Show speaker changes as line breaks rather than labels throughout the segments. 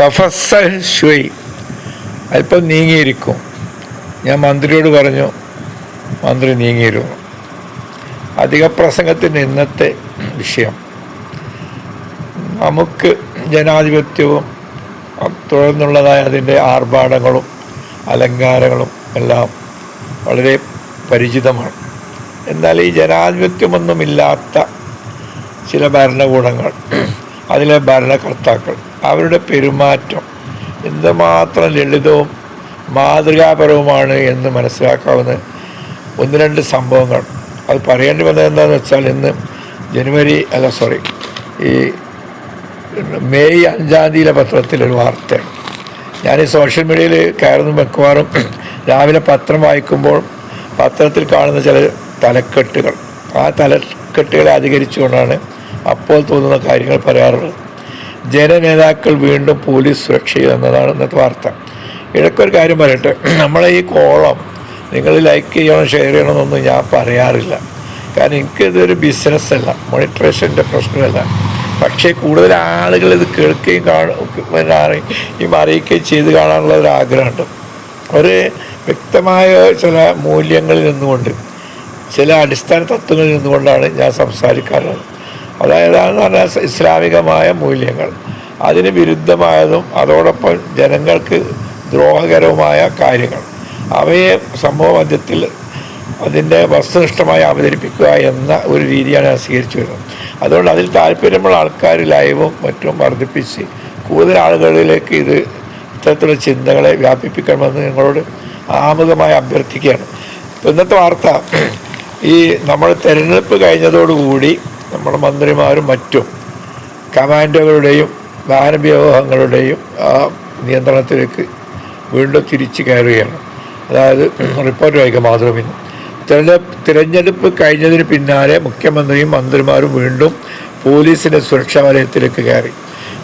തഫസ്സ Shuai അല്പം നീങ്ങിയിരിക്കും. ഞാൻ മന്ത്രിയോട് പറഞ്ഞു മന്ത്രി നീങ്ങിയിരുന്നു അധിക പ്രസംഗത്തിന്റെ ഇന്നത്തെ വിഷയം. നമുക്ക് ജനാധിപത്യവും തുടർന്നുള്ളതായ അതിന്റെ ആർഭാടങ്ങളും അലങ്കാരങ്ങളും എല്ലാം വളരെ പരിചിതമാണ്. എന്നാൽ ഈ ജനാധിപത്യമൊന്നുമില്ലാത്ത ചില ഭരണകൂടങ്ങൾ അതിലെ ഭരണകർത്താക്കൾ അവരുടെ പെരുമാറ്റം എന്തുമാത്രം ലളിതവും മാതൃകാപരവുമാണ് എന്ന് മനസ്സിലാക്കാവുന്ന ഒന്ന് രണ്ട് സംഭവങ്ങൾ. അത് പറയേണ്ടി വന്നത് എന്താണെന്ന് വെച്ചാൽ ഇന്ന് ജനുവരി അല്ല സോറി ഈ മെയ് അഞ്ചാം തീയതിയിലെ പത്രത്തിലൊരു വാർത്തയാണ്. ഞാൻ ഈ സോഷ്യൽ മീഡിയയിൽ കയറുന്ന മിക്കവാറും രാവിലെ പത്രം വായിക്കുമ്പോൾ പത്രത്തിൽ കാണുന്ന ചില തലക്കെട്ടുകൾ. ആ തലക്കെട്ടുകളെ അധികരിച്ചുകൊണ്ടാണ് അപ്പോൾ തോന്നുന്ന കാര്യങ്ങൾ പറയാറുള്ളത് ജനനേതാക്കൾ വീണ്ടും പോലീസ് സുരക്ഷയിൽ എന്നതാണ് ഇന്നത്തെ വാർത്ത. ഇടയ്ക്കൊരു കാര്യം പറയട്ടെ. നമ്മളെ ഈ കോളം നിങ്ങൾ ലൈക്ക് ചെയ്യണം ഷെയർ ചെയ്യണമെന്നൊന്നും ഞാൻ പറയാറില്ല. കാരണം എനിക്കിതൊരു ബിസിനസ്സല്ല മോണിറ്ററേഷന്റെ പ്രശ്നമല്ല. പക്ഷേ കൂടുതൽ ആളുകൾ ഇത് കേൾക്കുകയും കാണും ഈ അറിയിക്കുകയും ചെയ്ത് കാണാനുള്ള ഒരു ആഗ്രഹമുണ്ട്. ഒരു വ്യക്തമായ ചില മൂല്യങ്ങളിൽ നിന്നുകൊണ്ട് ചില അടിസ്ഥാന തത്വങ്ങളിൽ നിന്നുകൊണ്ടാണ് ഞാൻ സംസാരിക്കാറുള്ളത്. അതായത് പറഞ്ഞാൽ ഇസ്ലാമികമായ മൂല്യങ്ങൾ. അതിന് വിരുദ്ധമായതും അതോടൊപ്പം ജനങ്ങൾക്ക് ദ്രോഹകരവുമായ കാര്യങ്ങൾ. അവയെ സമൂഹ മധ്യത്തിൽ അതിന്റെ വസ്തുനിഷ്ഠമായി അവതരിപ്പിക്കുക എന്ന ഒരു രീതിയാണ് ഞാൻ സ്വീകരിച്ചു വരുന്നത്. അതുകൊണ്ട് അതിൽ താല്പര്യമുള്ള ആൾക്കാർ ലൈവും മറ്റും വർദ്ധിപ്പിച്ച് കൂടുതൽ ആളുകളിലേക്ക് ഇത് ഇത്തരത്തിലുള്ള ചിന്തകളെ വ്യാപിപ്പിക്കണമെന്ന് നിങ്ങളോട് ആമുഖമായി അഭ്യർത്ഥിക്കുകയാണ്. ഇന്നത്തെ വാർത്ത ഈ നമ്മൾ തിരഞ്ഞെടുപ്പ് കഴിഞ്ഞതോടുകൂടി നമ്മുടെ മന്ത്രിമാരും മറ്റും കമാൻഡോകളുടെയും വാഹനവ്യൂഹങ്ങളുടെയും ആ നിയന്ത്രണത്തിലേക്ക് വീണ്ടും തിരിച്ചു കയറുകയാണ്. അതായത് റിപ്പോർട്ട് വായിക്കാം മാതൃഭൂമിന്ന് തിരഞ്ഞെടുപ്പ് തിരഞ്ഞെടുപ്പ് കഴിഞ്ഞതിന് പിന്നാലെ മുഖ്യമന്ത്രിയും മന്ത്രിമാരും വീണ്ടും പോലീസിന്റെ സുരക്ഷാ വലയത്തിലേക്ക് കയറി.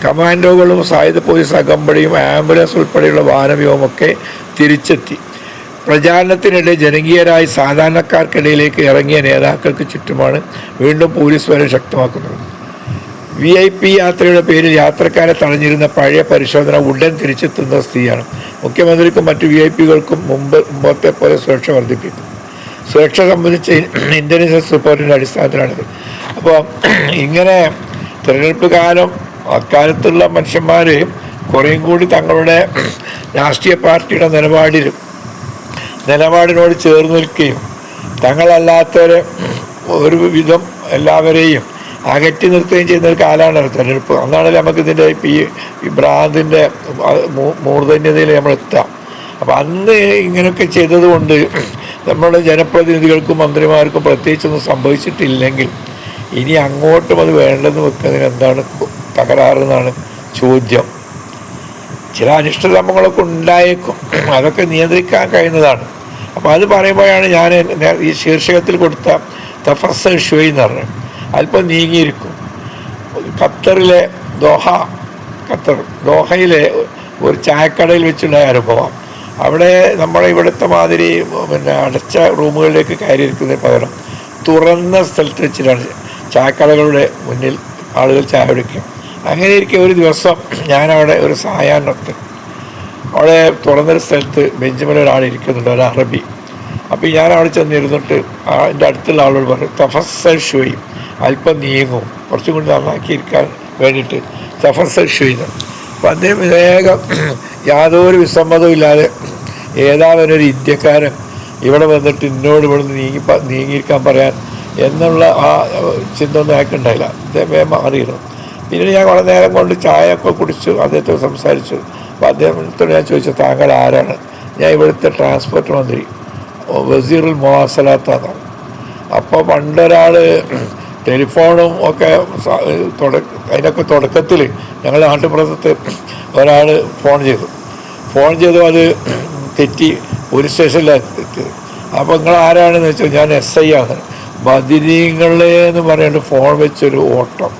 കമാൻഡോകളും സായുധ പോലീസ് അകമ്പടിയും ആംബുലൻസ് ഉൾപ്പെടെയുള്ള വാഹനവ്യൂഹമൊക്കെ തിരിച്ചെത്തി. പ്രചാരണത്തിനിടെ ജനകീയരായ സാധാരണക്കാർക്കിടയിലേക്ക് ഇറങ്ങിയ നേതാക്കൾക്ക് ചുറ്റുമാണ് വീണ്ടും പോലീസ് വരെ ശക്തമാക്കുന്നത്. വി ഐ പി യാത്രയുടെ പേരിൽ യാത്രക്കാരെ തടഞ്ഞിരുന്ന പഴയ പരിശോധന ഉടൻ തിരിച്ചെത്തുന്ന സ്ഥിതിയാണ്. മുഖ്യമന്ത്രിക്കും മറ്റു വി ഐ പികൾക്കും മുമ്പ് മുമ്പത്തെ പോലെ സുരക്ഷ വർദ്ധിപ്പിക്കും. സുരക്ഷ സംബന്ധിച്ച് ഇന്റലിജൻസ് റിപ്പോർട്ടിന്റെ അടിസ്ഥാനത്തിലാണിത്. അപ്പോൾ ഇങ്ങനെ തിരഞ്ഞെടുപ്പ് കാലം അക്കാലത്തുള്ള മനുഷ്യന്മാർ കുറേയും കൂടി തങ്ങളുടെ രാഷ്ട്രീയ പാർട്ടിയുടെ നിലപാടിലും നിലപാടിനോട് ചേർന്ന് നിൽക്കുകയും തങ്ങളല്ലാത്തവരെ ഒരു വിധം എല്ലാവരെയും അകറ്റി നിർത്തുകയും ചെയ്യുന്ന ഒരു കാലമാണ് തെരഞ്ഞെടുപ്പ്. അന്നാണല്ലോ നമുക്ക് ഇതിന്റെ ഈ ഈ ഭ്രാന്തിന്റെ മൂർധന്യതയിൽ നമ്മൾ എത്താം അപ്പം അന്ന് ഇങ്ങനെയൊക്കെ ചെയ്തതുകൊണ്ട് നമ്മുടെ ജനപ്രതിനിധികൾക്കും മന്ത്രിമാർക്കും പ്രത്യേകിച്ചൊന്നും സംഭവിച്ചിട്ടില്ലെങ്കിൽ ഇനി അങ്ങോട്ടും അത് വേണ്ടെന്ന് വെക്കുന്നതിന് എന്താണ് തകരാറെന്നാണ് ചോദ്യം. ചില അനിഷ്ട സംഭവങ്ങളൊക്കെ ഉണ്ടായേക്കും. അതൊക്കെ നിയന്ത്രിക്കാൻ കഴിയുന്നതാണ്. അപ്പോൾ അത് പറയുമ്പോഴാണ് ഞാൻ ഈ ശീർഷകത്തിൽ കൊടുത്ത തഫസ ഷുവൈ എന്ന് പറഞ്ഞത് അല്പം നീങ്ങിയിരിക്കും. ഖത്തറിലെ ദോഹ ഖത്തർ ദോഹയിലെ ഒരു ചായക്കടയിൽ വെച്ചുണ്ടായ അനുഭവം. അവിടെ നമ്മളെ ഇവിടുത്തെ മാതിരി പിന്നെ അടച്ച റൂമുകളിലേക്ക് കയറിയിരിക്കുന്നതിന് പകരം തുറന്ന സ്ഥലത്ത് വെച്ചിട്ടാണ് ചായക്കടകളുടെ മുന്നിൽ ആളുകൾ ചായ കുടിക്കും അങ്ങനെ ഇരിക്കെ ഒരു ദിവസം ഞാനവിടെ ഒരു സായാഹ്നത്ത് അവിടെ തുറന്നൊരു സ്ഥലത്ത് ബെഞ്ചിമേൽ ഒരാൾ ഇരിക്കുന്നുണ്ട് ഒരു അറബി. അപ്പോൾ ഞാൻ അവിടെ ചെന്നിരുന്നിട്ട് എന്റെ അടുത്തുള്ള ആളോട് പറഞ്ഞു തഫസൽ ഷുയി അല്പം നീങ്ങും. കുറച്ചും കൂടി നന്നാക്കിയിരിക്കാൻ വേണ്ടിയിട്ട് തഫസൽ ഷുയിന്ന് അപ്പം അദ്ദേഹം വേഗം യാതൊരു വിസമ്മതവും ഇല്ലാതെ ഒരു ഇന്ത്യക്കാരൻ ഇവിടെ വന്നിട്ട് എന്നോട് ഇവിടെ നിന്ന് നീങ്ങി നീങ്ങിയിരിക്കാൻ പറയാൻ എന്നുള്ള ആ ചിന്ത ഒന്നും അയാൾക്കുണ്ടായില്ല. അദ്ദേഹം മാറിയിരുന്നു. പിന്നീട് ഞാൻ വളരെ നേരം കൊണ്ട് ചായ ഒക്കെ കുടിച്ചു അദ്ദേഹത്തോട് സംസാരിച്ചു. അപ്പോൾ അദ്ദേഹത്തോട് ഞാൻ ചോദിച്ചു താങ്കൾ ആരാണ്? ഞാൻ ഇവിടുത്തെ ട്രാൻസ്പോർട്ട് മന്ത്രി. വസീറുൽ മൊഹാസലാത്താണ് അപ്പോൾ പണ്ടൊരാൾ ടെലിഫോണും ഒക്കെ അതിനൊക്കെ തുടക്കത്തിൽ ഞങ്ങൾ നാട്ടുപുറത്ത് ഒരാൾ ഫോൺ ചെയ്തു. ഫോൺ ചെയ്തു അത് തെറ്റി പോലീസ് സ്റ്റേഷനിലെത്തി അപ്പോൾ നിങ്ങൾ ആരാണെന്ന് വെച്ചാൽ ഞാൻ എസ് ഐ ആണ്. ബദിരീങ്ങളെ എന്ന് പറഞ്ഞിട്ട് ഫോൺ വെച്ചൊരു ഓട്ടം.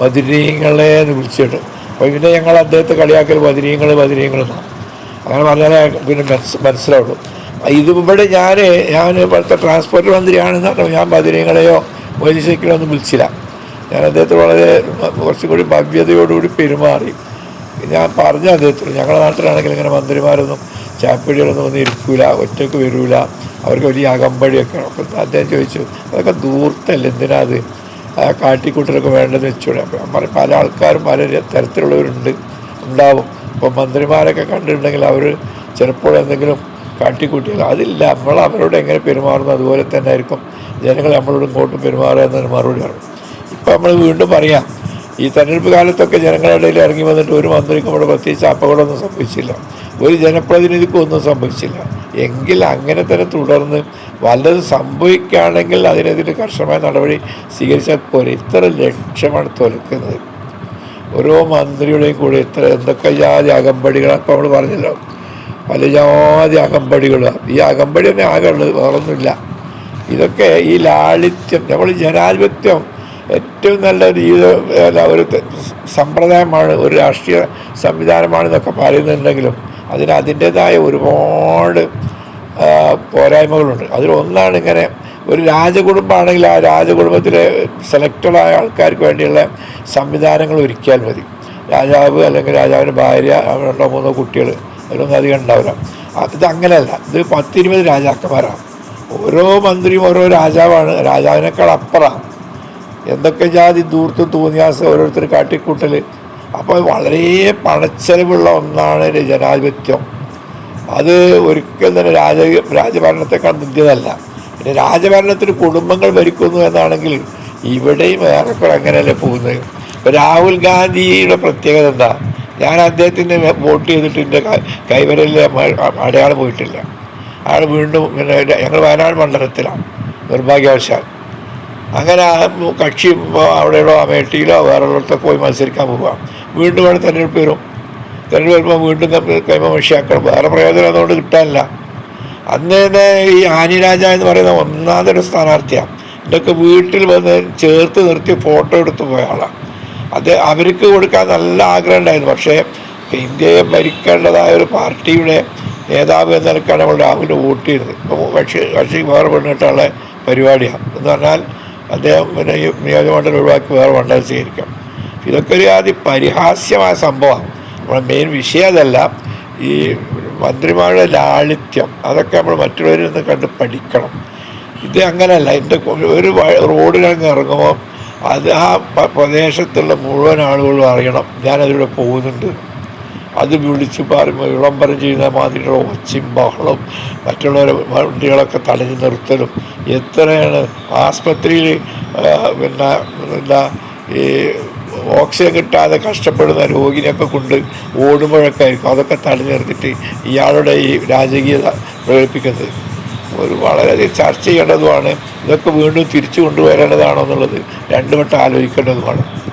ബദിരീങ്ങളെ എന്ന് വിളിച്ചിട്ട്. അപ്പോൾ പിന്നെ ഞങ്ങൾ അദ്ദേഹത്തെ കളിയാക്കൽ ബദിരീങ്ങൾ ബദിരീങ്ങൾ എന്നാണ് അങ്ങനെ പറഞ്ഞാലേ പിന്നെ മനസ് മനസ്സിലാവുള്ളൂ. ഇത് ഇവിടെ ഞാൻ ഞാൻ ഇവിടുത്തെ ട്രാൻസ്പോർട്ട് മന്ത്രിയാണെന്ന് പറഞ്ഞു ഞാൻ ബദിരീങ്ങളെയോ വൈദ്യശേഖരോ ഒന്നും വിളിച്ചില്ല. ഞാൻ അദ്ദേഹത്തെ വളരെ കുറച്ചും കൂടി ഭവ്യതയോടുകൂടി പെരുമാറി. ഞാൻ പറഞ്ഞു അദ്ദേഹത്തിന് ഞങ്ങളുടെ നാട്ടിലാണെങ്കിൽ ഇങ്ങനെ മന്ത്രിമാരൊന്നും ചാപ്പിടികളൊന്നും ഒന്നും ഇരിക്കൂല ഒറ്റയ്ക്ക് വരൂല. അവർക്ക് വലിയ അകമ്പടിയൊക്കെ അപ്പം അദ്ദേഹം ചോദിച്ചു അതൊക്കെ ദൂർത്തല്ല എന്തിനാ അത്? കാട്ടിക്കൂട്ടലൊക്കെ വേണ്ടതെന്ന് വെച്ചുകൂടെ അപ്പം പല ആൾക്കാരും പല തരത്തിലുള്ളവരുണ്ട് ഉണ്ടാവും. അപ്പോൾ മന്ത്രിമാരൊക്കെ കണ്ടിട്ടുണ്ടെങ്കിൽ അവർ ചിലപ്പോൾ എന്തെങ്കിലും കാട്ടിക്കൂട്ടിയാൽ അതില്ല. നമ്മൾ അവരോട് എങ്ങനെ പെരുമാറുന്നു അതുപോലെ തന്നെ ആയിരിക്കും. ജനങ്ങൾ നമ്മളോട് ഇങ്ങോട്ട് പെരുമാറുക എന്നൊരു പറയും. ഇപ്പം നമ്മൾ വീണ്ടും പറയാം ഈ തെരഞ്ഞെടുപ്പ് കാലത്തൊക്കെ ജനങ്ങളുടെ ഇടയിൽ ഇറങ്ങി വന്നിട്ട് ഒരു മന്ത്രിക്കും ഇവിടെ പ്രത്യേകിച്ച് അപകടമൊന്നും സംഭവിച്ചില്ല. ഒരു ജനപ്രതിനിധിക്കും ഒന്നും സംഭവിച്ചില്ല. എങ്കിൽ അങ്ങനെ തന്നെ തുടർന്ന് വല്ലതും സംഭവിക്കുകയാണെങ്കിൽ അതിനെതിരെ കർശനമായ നടപടി സ്വീകരിച്ചാൽ പോരെ. ഇത്ര ലക്ഷ്യമാണ് തൊലക്കുന്നത് ഓരോ മന്ത്രിയുടെയും കൂടെ ഇത്ര എന്തൊക്കെ ജാതി അകമ്പടികളാണ് ഇപ്പോൾ നമ്മൾ പറഞ്ഞല്ലോ. പല ജാതി അകമ്പടികളാണ് ഈ അകമ്പടി തന്നെ ആകെ വേറൊന്നുമില്ല. ഇതൊക്കെ ഈ ലാളിത്യം നമ്മൾ ജനാധിപത്യം ഏറ്റവും നല്ല രീതി ഒരു സമ്പ്രദായമാണ് ഒരു രാഷ്ട്രീയ സംവിധാനമാണെന്നൊക്കെ പറയുന്നുണ്ടെങ്കിലും അതിന് അതിന്റേതായ ഒരുപാട് പോരായ്മകളുണ്ട്. അതിലൊന്നാണ് ഇങ്ങനെ ഒരു രാജകുടുംബമാണെങ്കിൽ ആ രാജകുടുംബത്തിലെ സെലക്റ്റഡായ ആൾക്കാർക്ക് വേണ്ടിയുള്ള സംവിധാനങ്ങൾ ഒരുക്കിയാൽ മതി. രാജാവ് അല്ലെങ്കിൽ രാജാവിന്റെ ഭാര്യ രണ്ടോ മൂന്നോ കുട്ടികൾ അതിലൊന്നും അധികം ഉണ്ടാവില്ല. ഇത് അങ്ങനെയല്ല. ഇത് പത്തിരുപത് രാജാക്കന്മാരാണ്. ഓരോ മന്ത്രിയും ഓരോ രാജാവാണ്. രാജാവിനേക്കാൾ അപ്പുറമാണ് എന്തൊക്കെ ജാതി ദൂർത്ത് തോന്നിയാസം ഓരോരുത്തർ കാട്ടിക്കൂട്ടൽ. അപ്പോൾ വളരെ പണച്ചെലവുള്ള ഒന്നാണ് ജനാധിപത്യം. അത് ഒരിക്കലും തന്നെ രാജ രാജഭരണത്തെക്കാൾ മുന്തിയതല്ല പിന്നെ രാജഭരണത്തിന് കുടുംബങ്ങൾ ഭരിക്കുന്നു എന്നാണെങ്കിൽ ഇവിടെയും ഏറെക്കുറെ അങ്ങനെയല്ലേ പോകുന്നത്? ഇപ്പോൾ രാഹുൽ ഗാന്ധിയുടെ പ്രത്യേകത എന്താ? ഞാൻ അദ്ദേഹത്തിന് വോട്ട് ചെയ്തിട്ട് എന്റെ കൈവരലിൽ അടയാളം പോയിട്ടില്ല. അയാൾ വീണ്ടും ഞങ്ങൾ വയനാട് മണ്ഡലത്തിലാണ് നിർഭാഗ്യവശാൽ. അങ്ങനെ കക്ഷി അവിടെയുള്ള അമേഠിയിലോ വേറെയുള്ളടത്തൊക്കെ പോയി മത്സരിക്കാൻ പോവുക വീണ്ടും അവിടെ തെരഞ്ഞെടുപ്പ് വരും. തെരഞ്ഞെടുപ്പ് വരുമ്പോൾ വീണ്ടും കൈമ മഷിയാക്കണം വേറെ പ്രയോജനം അതുകൊണ്ട് കിട്ടാനില്ല. അന്ന് തന്നെ ഈ ആനി രാജ എന്ന് പറയുന്ന ഒന്നാമതൊരു സ്ഥാനാർത്ഥിയാണ്. ഇതൊക്കെ വീട്ടിൽ വന്ന് ചേർത്ത് നിർത്തി ഫോട്ടോ എടുത്ത് പോയ ആളാണ് അത് അവർക്ക് കൊടുക്കാൻ നല്ല ആഗ്രഹം ഉണ്ടായിരുന്നു. പക്ഷേ ഇന്ത്യയെ ഭരിക്കേണ്ടതായ ഒരു പാർട്ടിയുടെ നേതാവ് എന്ന നിലക്കാണ് നമ്മൾ രാഹുലിന് വോട്ട് ചെയ്തത്. ഇപ്പോൾ കക്ഷി കക്ഷി വേറെ പെണ്ണിട്ടുള്ള പരിപാടിയാണ്. എന്ന് പറഞ്ഞാൽ അദ്ദേഹം പിന്നെ നിയോജകമണ്ഡലം ഒഴിവാക്കി വേറെ മണ്ഡലം സ്വീകരിക്കാം. ഇതൊക്കെ ഒരു അതിപരിഹാസ്യമായ പരിഹാസ്യമായ സംഭവമാണ്. നമ്മുടെ മെയിൻ വിഷയം അതല്ല ഈ മന്ത്രിമാരുടെ ലാളിത്യം അതൊക്കെ നമ്മൾ മറ്റുള്ളവരിൽ നിന്ന് കണ്ട് പഠിക്കണം. ഇത് അങ്ങനെയല്ല എന്റെ ഒരു റോഡിലങ്ങ് ഇറങ്ങുമ്പോൾ അത് ആ പ്രദേശത്തുള്ള മുഴുവൻ ആളുകളും അറിയണം ഞാനതിലൂടെ പോകുന്നുണ്ട്. അത് വിളിച്ച് പറയുമ്പോൾ വിളംബരം ചെയ്യുന്ന മാതിരിയുള്ള ഒച്ചയും ബഹളവും മറ്റുള്ളവരെ വണ്ടികളൊക്കെ തടഞ്ഞു നിർത്തലും എത്രയാണ് ആസ്പത്രിയിൽ പിന്നെ എന്താ ഈ ഓക്സിജൻ കിട്ടാതെ കഷ്ടപ്പെടുന്ന രോഗിനെയൊക്കെ കൊണ്ട് ഓടുമ്പോഴൊക്കെ ആയിരിക്കും അതൊക്കെ തടഞ്ഞു ഇയാളുടെ ഈ രാജകീയത പ്രകടിപ്പിക്കുന്നത്. ഒരു വളരെയധികം ചർച്ച ചെയ്യേണ്ടതുമാണ്. ഇതൊക്കെ വീണ്ടും തിരിച്ചു കൊണ്ടുവരേണ്ടതാണോ എന്നുള്ളത് രണ്ടു വട്ടം ആലോചിക്കേണ്ടതുമാണ്.